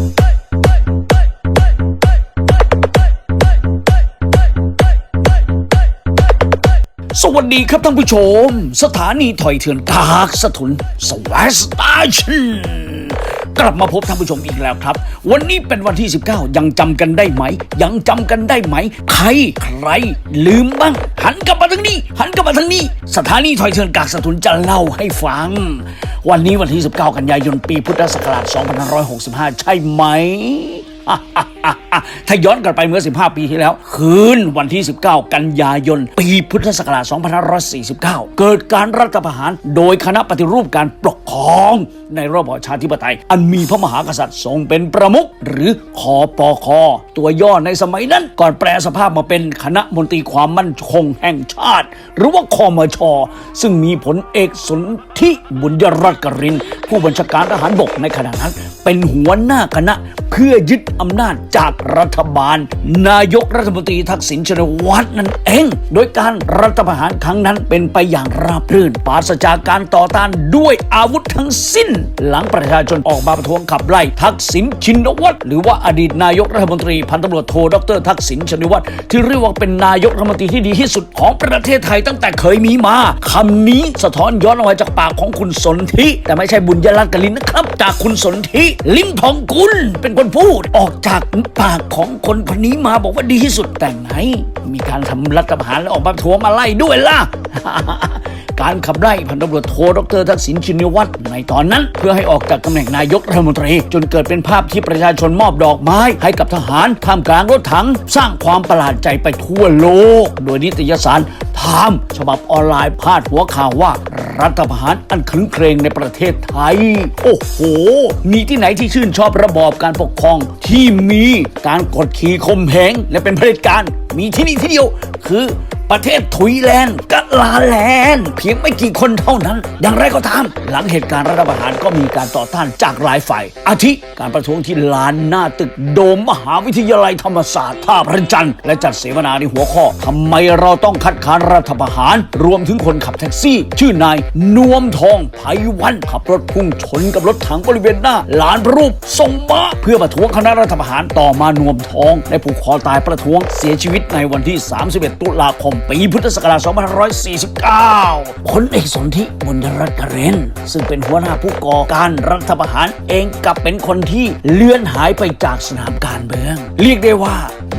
สวัสดีครับท่านผู้ชม สถานีถอยเถื่อนกากสถุนสวัสดีชัน กลับมาพบท่านผู้ชมอีกแล้วครับ วันนี้เป็นวันที่ 19 ยังจำกันได้ไหม ยังจำกันได้ไหม ใครใคร ลืมบ้าง หันกลับมาทางนี้ หันกลับมาทางนี้ สถานีถอยเชิญกากสตุนจะเล่าให้ฟัง วันนี้วันที่ 19 กันยายนปีพุทธศักราช2565 ใช่ไหม ถ้าย้อนกลับไปเมื่อ 15 ปีที่แล้ว คืนวันที่ 19 กันยายน ปีพุทธศักราช 2549 เกิดการรัฐประหารโดยคณะปฏิรูปการปกครองในระบอบประชาธิปไตย อันมีพระมหากษัตริย์ทรงเป็นประมุขหรือคอปคตัวย่อในสมัยนั้น ก่อนแปลสภาพมาเป็นคณะมนตรีความมั่นคงแห่งชาติ หรือว่าคอมช ซึ่งมีผลเอกสนธิบุญยรัตน์กรินผู้บัญชาการทหารบกในขณะนั้น เป็นหัวหน้าคณะ เพื่อยึดอำนาจจากรัฐบาล นายกรัฐมนตรีทักษิณชินวัตรนั่นเอง โดยการรัฐประหารครั้งนั้นเป็นไปอย่างราบรื่นปราศจากการต่อต้านด้วยอาวุธทั้งสิ้น หลังประชาชนออกมาประท้วงขับไล่ทักษิณชินวัตรหรือว่าอดีตนายกรัฐมนตรีพันตำรวจโทดรทักษิณชินวัตรที่เรียกว่าเป็นนายกรัฐมนตรีที่ดีที่สุดของประเทศไทยตั้งแต่เคยมีมาคำนี้สะท้อนย้อนออกมาจากปากของคุณสนธิแต่ไม่ใช่บุญยรัตน์กลินนะครับ จากคุณสนธิลิ้มทองกุลเป็นคนพูด ออกจากปากของคนคนนี้มาบอกว่าดีที่สุดแต่ไหน มีการทำรัฐประหารแล้วออกมาประท้วงมาไล่ด้วยล่ะ การขับไล่พันตำรวจโทดรทักษิณชินวัตรในตอนนั้น เพื่อให้ออกจากตำแหน่งนายกรัฐมนตรี จนเกิดเป็นภาพที่ประชาชนมอบดอกไม้ ให้กับทหารท่ามกลางรถถัง สร้างความประหลาดใจไปทั่วโลก โดยนิตยสารไทม์ฉบับออนไลน์พาดหัวข่าวว่ารัฐประหารอันคลึ้นเครงในประเทศไทย โอ้โห มีที่ไหนที่ชื่นชอบระบอบการปกครองที่มีการกดขี่ข่มเหงและเป็นเผด็จการ มีที่นี่ที่เดียวคือ ประเทศทุยแลนด์กะลาแลนด์ เพียงไม่กี่คนเท่านั้น อย่างไรก็ตาม หลังเหตุการณ์รัฐประหารก็มีการต่อต้านจากหลายฝ่าย อาทิการประท้วงที่ลานหน้าตึกโดมมหาวิทยาลัยธรรมศาสตร์ท่าพระจันทร์และจัดเสวนาในหัวข้อทำไมเราต้องคัดค้านรัฐประหาร รวมถึงคนขับแท็กซี่ ชื่อนายนวมทองไพวันขับรถพุ่งชนกับรถถังบริเวณหน้าลานระรูปทรงม้าเพื่อประท้วงคณะรัฐประหารต่อมานวมทองได้ผูกคอตายประท้วงเสียชีวิตในวันที่ 31 ตุลาคมปีพุทธศักราช 2549คนเอกสนธิบุญรัตน์กเรนซึ่งเป็นหัวหน้าผู้ก่อการรัฐประหารเองกลับเป็นคนที่เลื่อนหายไปจากสนามการเมือง เรียกได้ว่า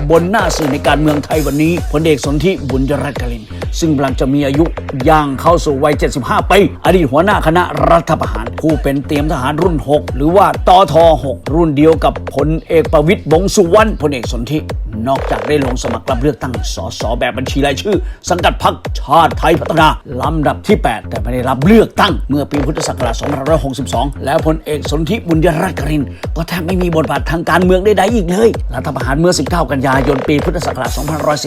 บนหน้าสื่อในการเมืองไทยวันนี้พลเอกสนธิบุญรัตน์กเรน ซึ่งกำลังจะมีอายุย่างเข้าสู่วัย 75 ปี อดีตหัวหน้าคณะรัฐประหาร ผู้เป็นเตรียมทหารรุ่น 6 หรือว่าตท6รุ่นเดียวกับพลเอกประวิตยวงษ์สุวรรณพลเอกสนธินอกจากได้ลงสมัครรับเลือกตั้งสสแบบบัญชีรายชื่อ สังกัดพรรคชาติไทยพัฒนา ลำดับที่ 8 แต่ไม่ได้รับเลือกตั้งเมื่อปีพุทธศักราช2562 แล้วพลเอกสนธิบุญยรัตน์กริน ก็แทบไม่มีบทบาททางการเมืองใดๆอีกเลย รัฐประหารเมื่อ 19 กันยายนปีพุทธศักราช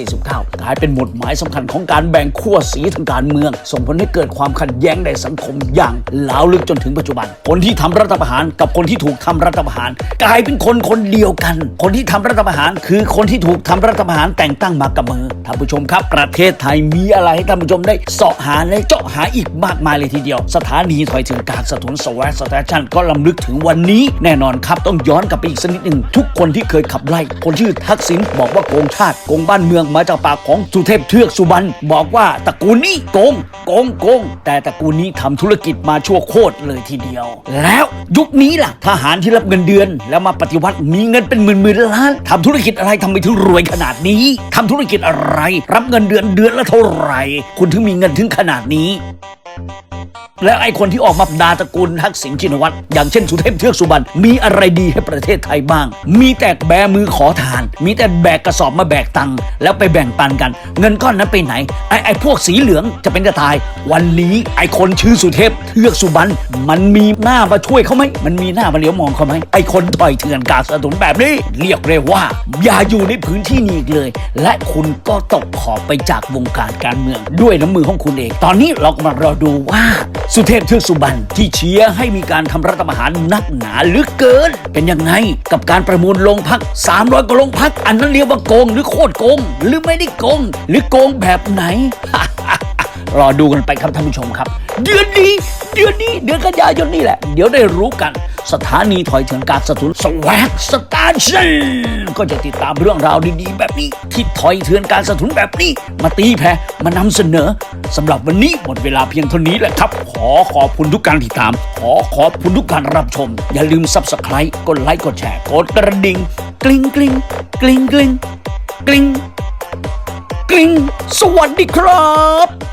2549 กลายเป็นหมุดหมายสำคัญของการแบ่งขั้วสีทางการเมือง ส่งผลให้เกิดความขัดแย้งในสังคมอย่างล้าวลึกจนถึงปัจจุบัน คนที่ทำรัฐประหารกับคนที่ถูกทำรัฐประหาร กลายเป็นคนคนเดียวกัน คนที่ทำรัฐประหาร คือคนที่ถูกทำรัฐประหารแต่งตั้งมากับมือท่านผู้ชมครับ ประเทศไทยมีอะไรให้ท่านผู้ชมได้เสาะหาและเจาะหาอีกมากมายเลยทีเดียว สถานีถอยถึงการสะทุนสวัสดิ์สตาชันก็ลำลึกถึงวันนี้ แน่นอนครับต้องย้อนกลับไปอีกสักนิดหนึ่งทุกคนที่เคยขับไล่คนชื่อทักษิณบอกว่าโกงชาติโกงบ้านเมืองมาจากปากของสุเทพเทือกสุบรรณบอกว่าตระกูลนี้โกงโกงโกงแต่ตระกูลนี้ทำธุรกิจมาชั่วโคตรเลยทีเดียว แล้วยุคนี้ล่ะทหารที่รับเงินเดือน แล้วมาปฏิวัติมีเงินเป็นหมื่นหมื่นล้านทำธุรกิจอะไรทำไมถึงรวยขนาดนี้ทำธุรกิจอะไร รับเงินเดือนเดือนละเท่าไหร่ คุณถึงมีเงินถึงขนาดนี้ แล้วไอ้คนที่ออกมาด่าตระกูลทักษิณชินวัตรอย่างเช่นสุเทพเทือกสุบรรณมีอะไรดีให้ประเทศไทยบ้าง มีแต่แบมือขอทาน มีแต่แบกกระสอบมาแบกตังค์แล้วไปแบ่งปันกัน เงินก้อนนั้นไปไหน ไอ้ไอ้พวกสีเหลืองจะเป็นกระตาย วันนี้ไอ้คนชื่อสุเทพเทือกสุบรรณมันมีหน้ามาช่วยเขาไหมมันมีหน้ามาเลี้ยวมองเขาไหมไอ้คนต่อยเถื่อนกาสะตุนแบบนี้เรียกเลยว่า อย่าอยู่ในพื้นที่นี้อีกเลย และคุณก็ตกขอบไปจากวงการการเมือง ด้วยน้ำมือของคุณเอง ตอนนี้เราก็มารอดูว่าสุเทพเทือกสุบรรณที่เชียร์ให้มีการทำรัฐประหารนักหนาหลือเกิน เป็นยังไงกับการประมูลลงพัก 300กว่าลงพัก อันนั้นเรียกว่าโกงหรือโคตรโกง หรือไม่ได้โกง หรือโกงแบบไหน รอดูกันไปครับท่านผู้ชมครับ เดือนนี้ เดือนนี้ เดือนกันยายนนี่แหละ เดี๋ยวได้รู้กัน สถานีถอยเถื่อนการสถุนสวักสตาร์ชันก็จะติดตามเรื่องราวดีๆ แบบนี้ ที่ถอยเถื่อนการสถุนแบบนี้ มาตีแผ่มานำเสนอสำหรับวันนี้หมดเวลาเพียงเท่านี้แหละครับ ขอขอบคุณทุกการติดตาม ขอขอบคุณทุกการรับชม อย่าลืมซับสไครต์กดไลค์กดแชร์กดกระดิ่งกลิ้งกลิ้งกลิ้งกลิ้งกลิ้งกลิ้งสวัสดีครับ